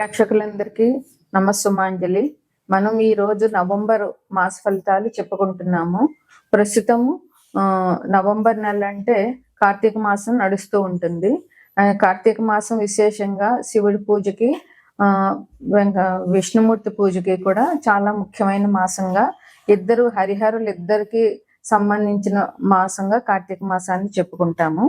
ప్రేక్షకులందరికీ నమస్సుమాంజలి. మనం ఈ రోజు నవంబర్ మాస ఫలితాలు చెప్పుకుంటున్నాము. ప్రస్తుతము నవంబర్ నెల అంటే కార్తీక మాసం నడుస్తూ ఉంటుంది. కార్తీక మాసం విశేషంగా శివుడి పూజకి ఆ విష్ణుమూర్తి పూజకి కూడా చాలా ముఖ్యమైన మాసంగా ఇద్దరు హరిహరులు ఇద్దరికి సంబంధించిన మాసంగా కార్తీక మాసాన్ని చెప్పుకుంటాము.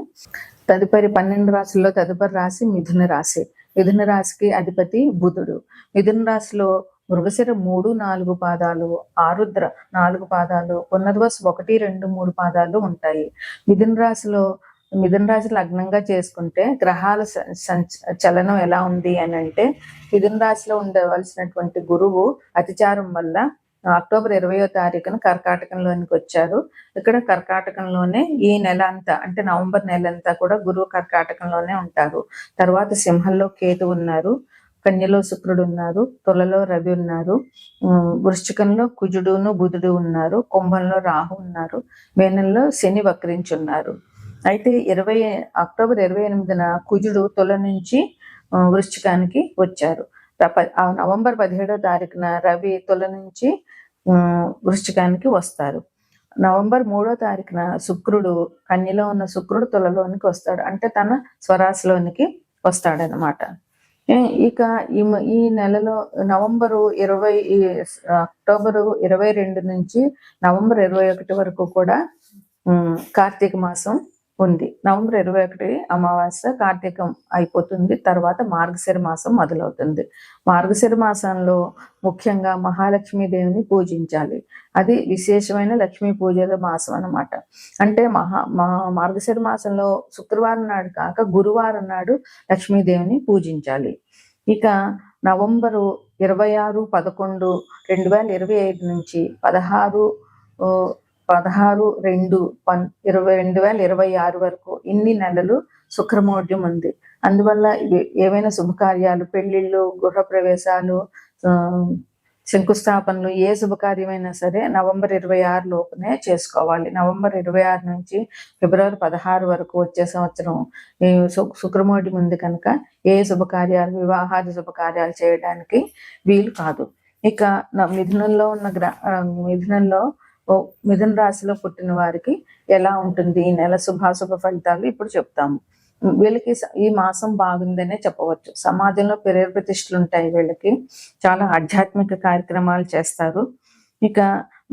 తదుపరి పన్నెండు రాశుల్లో తదుపరి రాశి మిథున రాశి. మిథున రాశికి అధిపతి బుధుడు. మిథున రాశిలో మృగశిర మూడు నాలుగు పాదాలు ఆరుద్ర నాలుగు పాదాలు పునర్వస్ ఒకటి రెండు మూడు పాదాలు ఉంటాయి. మిథున రాశిలో మిథున రాశి లగ్నంగా చేసుకుంటే గ్రహాల స- సంచ- చలనం ఎలా ఉంది అని అంటే మిథున రాశిలో ఉండవలసినటువంటి గురువు అతిచారం వల్ల అక్టోబర్ ఇరవయో తారీఖున కర్కాటకంలోనికి వచ్చారు. ఇక్కడ కర్కాటకంలోనే ఈ నెల అంతా అంటే నవంబర్ నెల అంతా కూడా గురువు కర్కాటకంలోనే ఉంటారు. తర్వాత సింహంలో కేతు ఉన్నారు కన్యలో శుక్రుడు ఉన్నారు తులలో రవి ఉన్నారు వృశ్చికంలో కుజుడును బుధుడు ఉన్నారు కుంభంలో రాహు ఉన్నారు మేనంలో శని వక్రించి ఉన్నారు అయితే ఇరవై అక్టోబర్ ఇరవై ఎనిమిదిన కుజుడు తుల నుంచి వృశ్చికానికి వచ్చారు. నవంబర్ పదిహేడో తారీఖున రవి తుల నుంచి వృశ్చికానికి వస్తారు. నవంబర్ మూడో తారీఖున శుక్రుడు కన్యలో ఉన్న శుక్రుడు తులలోనికి వస్తాడు. అంటే తన స్వరాశిలోనికి వస్తాడనమాట ఇక ఈ ఈ నెలలో నవంబరు ఇరవై ఈ అక్టోబరు ఇరవై రెండు నుంచి నవంబర్ ఇరవై ఒకటి వరకు కూడా కార్తీక మాసం ఉంది. నవంబర్ ఇరవై ఒకటి అమావాస్య కార్తీకం అయిపోతుంది. తర్వాత మార్గశిర మాసం మొదలవుతుంది. మార్గశిర మాసంలో ముఖ్యంగా మహాలక్ష్మీ దేవిని పూజించాలి. అది విశేషమైన లక్ష్మీ పూజల మాసం అన్నమాట. అంటే మహా మార్గశిర మాసంలో శుక్రవారం నాడు కాక గురువారం నాడు లక్ష్మీదేవిని పూజించాలి. ఇక నవంబరు ఇరవై ఆరు పదకొండు రెండు వేల ఇరవై ఐదు నుంచి పదహారు పదహారు రెండు పన్ ఇరవై రెండు వేల ఇరవై ఆరు వరకు ఇన్ని నెలలు శుక్రమౌఢ్యం ఉంది. అందువల్ల ఏవైనా శుభకార్యాలు పెళ్ళిళ్ళు గృహప్రవేశాలు శంకుస్థాపనలు ఏ శుభకార్యమైనా సరే నవంబర్ ఇరవై ఆరు లోపునే చేసుకోవాలి. నవంబర్ ఇరవై ఆరు నుంచి ఫిబ్రవరి పదహారు వరకు వచ్చే సంవత్సరం శుక్రమోడి ఉంది కనుక ఏ శుభకార్యాలు వివాహాది శుభకార్యాలు చేయడానికి వీలు కాదు. ఇక మిథునంలో ఉన్న గ్ర మిథునంలో మిథున రాశిలో పుట్టిన వారికి ఎలా ఉంటుంది? ఈ నెల శుభాశుభ ఫలితాలు ఇప్పుడు చెప్తాము. వీళ్ళకి ఈ మాసం బాగుందనే చెప్పవచ్చు. సమాజంలో పేరు ప్రతిష్టలు ఉంటాయి వీళ్ళకి. చాలా ఆధ్యాత్మిక కార్యక్రమాలు చేస్తారు. ఇక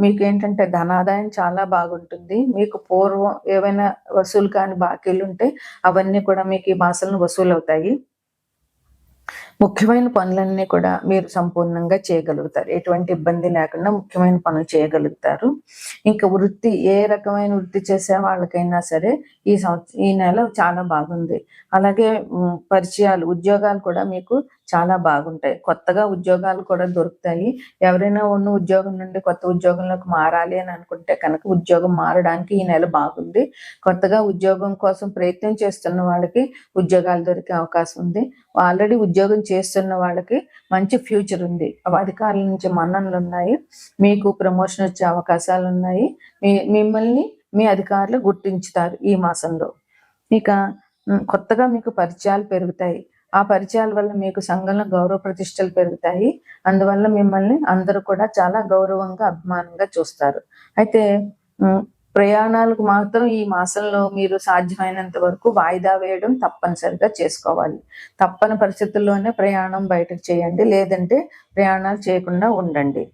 మీకు ఏంటంటే ధనాదాయం చాలా బాగుంటుంది. మీకు పూర్వం ఏవైనా వసూలు కాని బాకీలు ఉంటే అవన్నీ కూడా మీకు ఈ మాసంలో వసూలు అవుతాయి ముఖ్యమైన పనులన్నీ కూడా మీరు సంపూర్ణంగా చేయగలుగుతారు. ఎటువంటి ఇబ్బంది లేకుండా ముఖ్యమైన పనులు చేయగలుగుతారు. ఇంకా వృత్తి ఏ రకమైన వృత్తి చేసే వాళ్ళకైనా సరే ఈ సంవత్సరం ఈ నెల చాలా బాగుంది. అలాగే పరిచయాలు ఉద్యోగాలు కూడా మీకు చాలా బాగుంటాయి. కొత్తగా ఉద్యోగాలు కూడా దొరుకుతాయి. ఎవరైనా ఉన్న ఉద్యోగం నుండి కొత్త ఉద్యోగంలోకి మారాలి అని అనుకుంటే కనుక ఉద్యోగం మారడానికి ఈ నెల బాగుంది. కొత్తగా ఉద్యోగం కోసం ప్రయత్నం చేస్తున్న వాళ్ళకి ఉద్యోగాలు దొరికే అవకాశం ఉంది. ఆల్రెడీ ఉద్యోగం చేస్తున్న వాళ్ళకి మంచి ఫ్యూచర్ ఉంది. అధికారుల నుంచి మన్ననలు ఉన్నాయి. మీకు ప్రమోషన్ వచ్చే అవకాశాలు ఉన్నాయి. మీ మిమ్మల్ని మీ అధికారులు గుర్తించుతారు ఈ మాసంలో. ఇక కొత్తగా మీకు పరిచయాలు పెరుగుతాయి. ఆ పరిచయాల వల్ల మీకు సంఘంలో గౌరవ ప్రతిష్టలు పెరుగుతాయి. అందువల్ల మిమ్మల్ని అందరూ కూడా చాలా గౌరవంగా అభిమానంగా చూస్తారు. అయితే ప్రయాణాలకు మాత్రం ఈ మాసంలో మీరు సాధ్యమైనంత వరకు వాయిదా వేయడం తప్పనిసరిగా చేసుకోవాలి. తప్పని పరిస్థితుల్లోనే ప్రయాణం బయటకు చేయండి. లేదంటే ప్రయాణాలు చేయకుండా ఉండండి.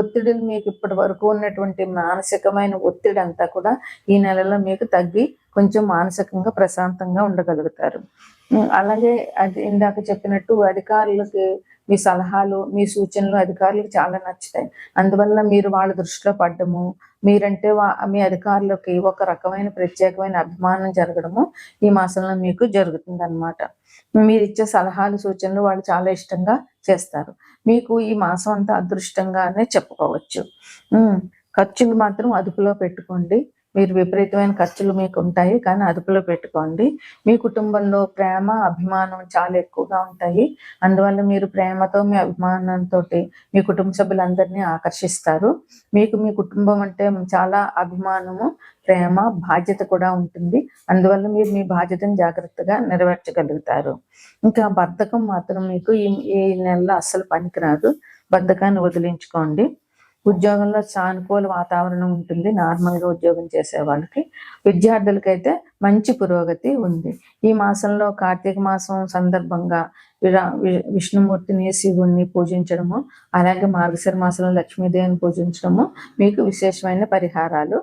ఒత్తిడిని మీకు ఇప్పటి వరకు ఉన్నటువంటి మానసికమైన ఒత్తిడి అంతా కూడా ఈ నెలలో మీకు తగ్గి కొంచెం మానసికంగా ప్రశాంతంగా ఉండగలుగుతారు. అలాగే అది ఇందాక చెప్పినట్టు అధికారులకి మీ సలహాలు మీ సూచనలు అధికారులకు చాలా నచ్చుతాయి. అందువల్ల మీరు వాళ్ళ దృష్టిలో పడ్డము మీరంటే వా- మీ అధికారులకి ఒక రకమైన ప్రత్యేకమైన అభిమానం జరగడము ఈ మాసంలో మీకు జరుగుతుంది అనమాట మీరు ఇచ్చే సలహాలు సూచనలు వాళ్ళు చాలా ఇష్టంగా చేస్తారు. మీకు ఈ మాసం అంతా అదృష్టంగానే చెప్పుకోవచ్చు. ఖర్చులు మాత్రం అదుపులో పెట్టుకోండి. మీరు విపరీతమైన ఖర్చులు మీకు ఉంటాయి కానీ అదుపులో పెట్టుకోండి. మీ కుటుంబంలో ప్రేమ అభిమానం చాలా ఎక్కువగా ఉంటాయి. అందువల్ల మీరు ప్రేమతో మీ అభిమానంతో మీ కుటుంబ సభ్యులందరినీ ఆకర్షిస్తారు. మీకు మీ కుటుంబం అంటే చాలా అభిమానము ప్రేమ బాధ్యత కూడా ఉంటుంది. అందువల్ల మీరు మీ బాధ్యతను జాగ్రత్తగా నెరవేర్చగలుగుతారు. ఇంకా బద్ధకం మాత్రం మీకు ఈ ఈ నెలలో అస్సలు పనికిరాదు. బద్ధకాన్ని వదిలించుకోండి. ఉద్యోగంలో సానుకూల వాతావరణం ఉంటుంది. నార్మల్గా ఉద్యోగం చేసే వాళ్ళకి విద్యార్థులకైతే మంచి పురోగతి ఉంది. ఈ మాసంలో కార్తీక మాసం సందర్భంగా విరా- విష్ణుమూర్తిని శివుణ్ణి పూజించడము అలాగే మార్గశిర మాసంలో లక్ష్మీదేవిని పూజించడము మీకు విశేషమైన పరిహారాలు.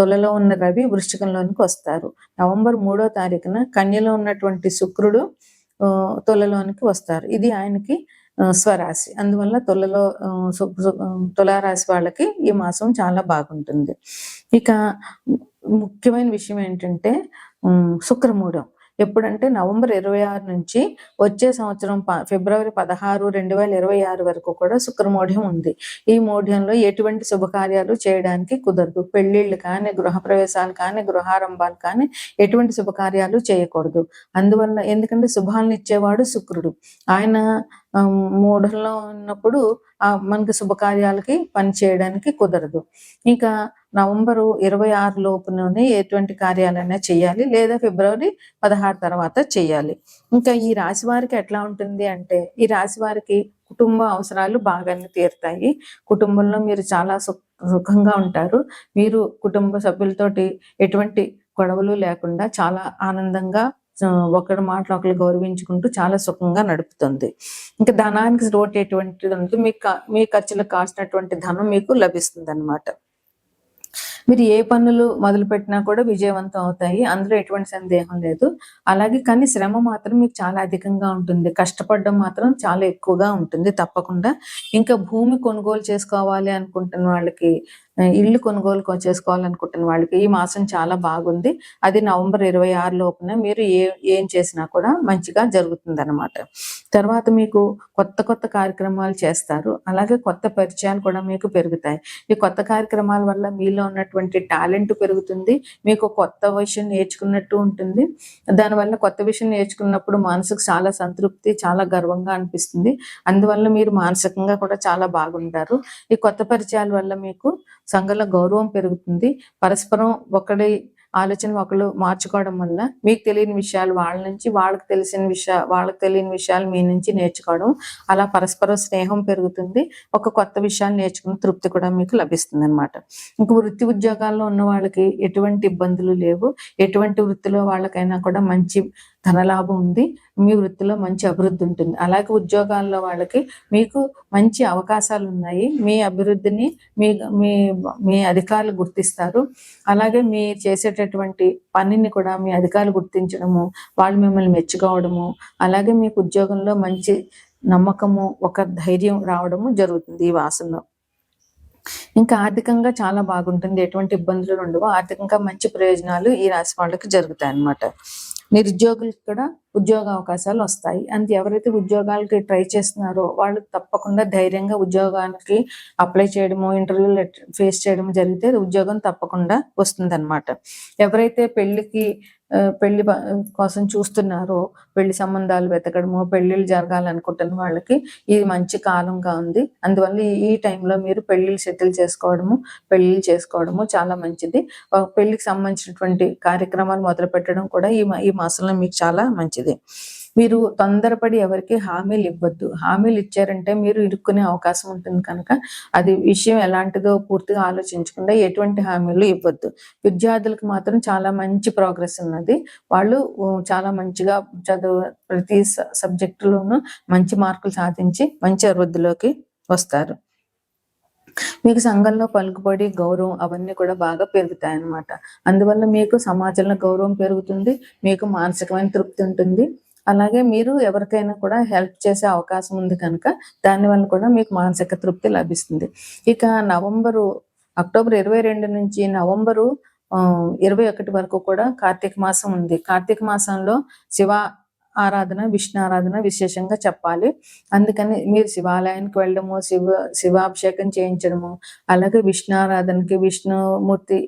తులలో ఉన్న రవి వృశ్చికంలోనికి వస్తారు. నవంబర్ మూడో తారీఖున కన్యలో ఉన్నటువంటి శుక్రుడు తొలలోనికి తులలోనికి వస్తారు. ఇది ఆయనకి స్వరాశి. అందువల్ల తులలో తులారాశి వాళ్ళకి ఈ మాసం చాలా బాగుంటుంది. ఇక ముఖ్యమైన విషయం ఏంటంటే శుక్రమూఢం. ఎప్పుడంటే నవంబర్ ఇరవై ఆరు నుంచి వచ్చే సంవత్సరం ప- ఫిబ్రవరి పదహారు రెండు వేల ఇరవై ఆరు వరకు కూడా శుక్రమోఢ్యం ఉంది. ఈ మోఢ్యంలో ఎటువంటి శుభకార్యాలు చేయడానికి కుదరదు. పెళ్ళిళ్ళు కానీ గృహప్రవేశాలు కానీ గృహారంభాలు కానీ ఎటువంటి శుభకార్యాలు చేయకూడదు. అందువల్ల ఎందుకంటే శుభాలను ఇచ్చేవాడు శుక్రుడు. ఆయన మూఢంలో ఉన్నప్పుడు ఆ మనకి శుభకార్యాలకి పని చేయడానికి కుదరదు. ఇంకా నవంబరు ఇరవై ఆరు లోపులోనే ఎటువంటి కార్యాలైనా చేయాలి లేదా ఫిబ్రవరి పదహారు తర్వాత చేయాలి. ఇంకా ఈ రాశి వారికి ఎట్లా ఉంటుంది అంటే ఈ రాశి వారికి కుటుంబ అవసరాలు బాగానే తీరుతాయి. కుటుంబంలో మీరు చాలా సుఖ సుఖంగా ఉంటారు. మీరు కుటుంబ సభ్యులతోటి ఎటువంటి గొడవలు లేకుండా చాలా ఆనందంగా ఆ, ఒకరి మాటలు ఒకరు గౌరవించుకుంటూ చాలా సుఖంగా నడుపుతుంది. ఇంకా ధనానికి లోటు ఎటువంటిది ఉంటుంది మీ మీ ఖర్చులకు కాసినటువంటి ధనం మీకు లభిస్తుంది అనమాట మీరు ఏ పనులు మొదలు పెట్టినా కూడా విజయవంతం అవుతాయి. అందులో ఎటువంటి సందేహం లేదు. అలాగే కానీ శ్రమ మాత్రం మీకు చాలా అధికంగా ఉంటుంది. కష్టపడడం మాత్రం చాలా ఎక్కువగా ఉంటుంది తప్పకుండా. ఇంకా భూమి కొనుగోలు చేసుకోవాలి అనుకుంటున్న వాళ్ళకి ఇల్లు కొనుగోలు చేసుకోవాలనుకుంటున్న వాళ్ళకి ఈ మాసం చాలా బాగుంది. అది నవంబర్ ఇరవై ఆరు లోపున మీరు ఏ ఏం చేసినా కూడా మంచిగా జరుగుతుంది అనమాట తర్వాత మీకు కొత్త కొత్త కార్యక్రమాలు చేస్తారు. అలాగే కొత్త పరిచయాలు కూడా మీకు పెరుగుతాయి. ఈ కొత్త కార్యక్రమాల వల్ల మీలో ఉన్నటువంటి టాలెంట్ పెరుగుతుంది. మీకు కొత్త విషయం నేర్చుకున్నట్టు ఉంటుంది. దానివల్ల కొత్త విషయం నేర్చుకున్నప్పుడు మనసుకు చాలా సంతృప్తి చాలా గర్వంగా అనిపిస్తుంది. అందువల్ల మీరు మానసికంగా కూడా చాలా బాగుంటారు. ఈ కొత్త పరిచయాల వల్ల మీకు సంఘంలో గౌరవం పెరుగుతుంది. పరస్పరం ఒకడి ఆలోచన ఒకరు మార్చుకోవడం వల్ల మీకు తెలియని విషయాలు వాళ్ళ నుంచి వాళ్ళకి తెలిసిన విషయా వాళ్ళకి తెలియని విషయాలు మీ నుంచి నేర్చుకోవడం. అలా పరస్పర స్నేహం పెరుగుతుంది. ఒక కొత్త విషయాలు నేర్చుకున్న తృప్తి కూడా మీకు లభిస్తుంది అనమాట ఇంకా వృత్తి ఉద్యోగాల్లో ఉన్న వాళ్ళకి ఎటువంటి ఇబ్బందులు లేవు. ఎటువంటి వృత్తిలో వాళ్ళకైనా కూడా మంచి ధనలాభం ఉంది మీ వృత్తిలో మంచి అభివృద్ధి ఉంటుంది. అలాగే ఉద్యోగాల్లో వాళ్ళకి మీకు మంచి అవకాశాలు ఉన్నాయి. మీ అభివృద్ధిని మీ మీ మీ అధికారులు గుర్తిస్తారు. అలాగే మీ చేసేటటువంటి పనిని కూడా మీ అధికారులు గుర్తించడము వాళ్ళు మిమ్మల్ని మెచ్చుకోవడము అలాగే మీకు ఉద్యోగంలో మంచి నమ్మకము ఒక ధైర్యం రావడము జరుగుతుంది ఈ వాసనలో ఇంకా ఆర్థికంగా చాలా బాగుంటుంది. ఎటువంటి ఇబ్బందులు ఉండవు. ఆర్థికంగా మంచి ప్రయోజనాలు ఈ రాశి వాళ్ళకి జరుగుతాయి అన్నమాట నిరుద్యోగులకు కూడా ఉద్యోగ అవకాశాలు వస్తాయి. అండ్ ఎవరైతే ఉద్యోగాలకి ట్రై చేస్తున్నారో వాళ్ళు తప్పకుండా ధైర్యంగా ఉద్యోగానికి అప్లై చేయడము ఇంటర్వ్యూలు ఫేస్ చేయడం జరిగితే ఉద్యోగం తప్పకుండా వస్తుంది ఎవరైతే పెళ్ళికి పెళ్ళి కోసం చూస్తున్నారో పెళ్ళి సంబంధాలు వెతకడము పెళ్ళిళ్ళు జరగాలనుకుంటున్న వాళ్ళకి ఇది మంచి కాలంగా ఉంది. అందువల్ల ఈ- టైంలో మీరు పెళ్ళిళ్ళు సెటిల్ చేసుకోవడము పెళ్ళిళ్ళు చేసుకోవడము చాలా మంచిది. పెళ్ళికి సంబంధించినటువంటి కార్యక్రమాలు మొదలు పెట్టడం కూడా ఈ ఈ మాసంలో మీకు చాలా మంచిది. మంచిది. మీరు తొందరపడి ఎవరికి హామీలు ఇవ్వద్దు. హామీలు ఇచ్చారంటే మీరు ఇరుక్కునే అవకాశం ఉంటుంది కనుక అది విషయం ఎలాంటిదో పూర్తిగా ఆలోచించకుండా ఎటువంటి హామీలు ఇవ్వద్దు. విద్యార్థులకు మాత్రం చాలా మంచి ప్రోగ్రెస్ ఉన్నది. వాళ్ళు చాలా మంచిగా చదువు ప్రతి సబ్జెక్టులోనూ మంచి మార్కులు సాధించి మంచి అభివృద్ధిలోకి వస్తారు. మీకు సంఘంలో పలుకుబడి గౌరవం అవన్నీ కూడా బాగా పెరుగుతాయి అన్నమాట అందువల్ల మీకు సమాజంలో గౌరవం పెరుగుతుంది మీకు మానసికమైన తృప్తి ఉంటుంది. అలాగే మీరు ఎవరికైనా కూడా హెల్ప్ చేసే అవకాశం ఉంది కనుక దానివల్ల కూడా మీకు మానసిక తృప్తి లభిస్తుంది. ఇక నవంబరు అక్టోబర్ ఇరవై రెండు నుంచి నవంబరు ఇరవై ఒకటి వరకు కూడా కార్తీక మాసం ఉంది. కార్తీక మాసంలో శివ ఆరాధన విష్ణు ఆరాధన విశేషంగా చెప్పాలి. అందుకని మీరు శివాలయానికి వెళ్ళడము శివ శివాభిషేకం చేయించడము అలాగే విష్ణు ఆరాధనకి విష్ణుమూర్తి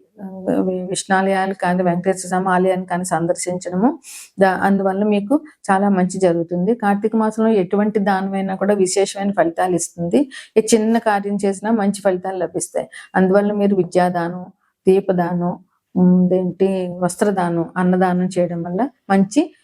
విష్ణాలయాలు కానీ వెంకటేశ్వర స్వామి ఆలయాన్ని కానీ సందర్శించడము. దా అందువల్ల మీకు చాలా మంచి జరుగుతుంది. కార్తీక మాసంలో ఎటువంటి దానమైనా కూడా విశేషమైన ఫలితాలు ఇస్తుంది. ఏ చిన్న కార్యం చేసినా మంచి ఫలితాలు లభిస్తాయి. అందువల్ల మీరు విద్యాదానం దీపదానం ఏంటి వస్త్రదానం అన్నదానం చేయడం వల్ల మంచి